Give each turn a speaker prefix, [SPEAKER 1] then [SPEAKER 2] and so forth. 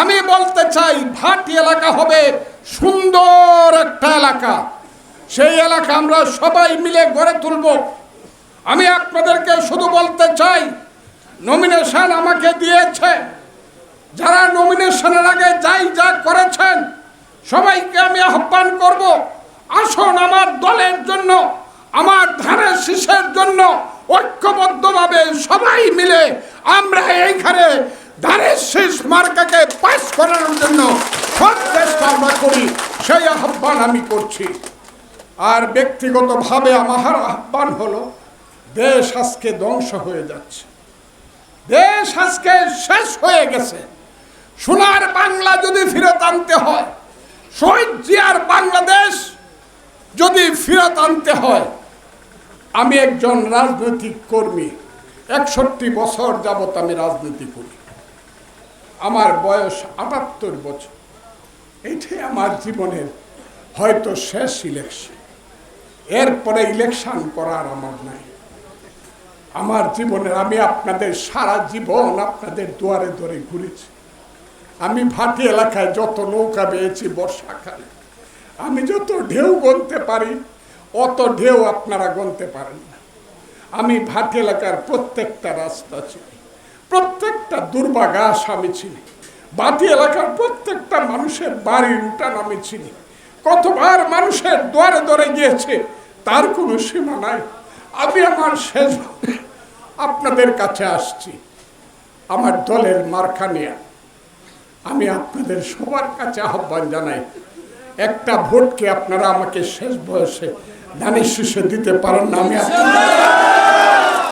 [SPEAKER 1] আমি বলতে চাই, ভাটি এলাকা হবে সুন্দর একটা এলাকা। সেই এলাকা আমরা সবাই মিলে গড়ে তুলব। আমি আপনাদেরকে শুধু বলতে চাই নমিনেশন আমাকে দিয়েছে। যারা নমিনেশনের আগে যাই যা করেছেন, সবাইকে আমি আহ্বান করব, আসুন আমার দলের জন্য, আমার ধানের শীষের জন্য ঐক্যবদ্ধভাবে সবাই মিলে আমরা এইখানে ধানের আমরা করি, সেই আহ্বান আমি করছি। আর ব্যক্তিগতভাবে আমার আহ্বান হলো, দেশ আজকে ধ্বংস হয়ে যাচ্ছে। দেশ আজকে শেষ হয়ে গেছে। সোনার বাংলা যদি ফেরত আনতে হয় শহীদ জিয়ার বাংলাদেশ যদি ফেরত আনতে হয়, আমি একজন রাজনৈতিক কর্মী, একষট্টি বছর যাবত আমি রাজনীতি করি। আমার বয়স আটাত্তর বছর। এইটাই আমার জীবনের হয়তো শেষ ইলেকশন এরপরে ইলেকশন করার আমার নাই। আমার জীবনের, আমি আপনাদের সারা জীবন আপনাদের দুয়ারে দুয়ারে ঘুরেছি। আমি ভাটি এলাকায় যত নৌকা পেয়েছি বর্ষাকালে, আমি যত ঢেউ গনতে পারি, অত ঢেউ আপনারা গনতে পারেন না। আমি ভাটি এলাকার প্রত্যেকটা রাস্তা চিনি, প্রত্যেকটা দুর্বাঘাস আমি চিনি। বাতি এলাকার প্রত্যেকটা মানুষের বাড়ির উঠান আমি চিনি। কতবার মানুষের দ্বারে দ্বারে গিয়েছে, তার কোনো সীমা নাই। আমি আমার শেষ আপনাদের কাছে আসছি। আমার দলের মার্কা নিয়ে। আমি আপনাদের সবার কাছে আহ্বান জানাই, একটা ভোটকে আপনারা আমাকে শেষ বয়সে ধানের শীষে দিতে পারেন না। আমি আপনাদের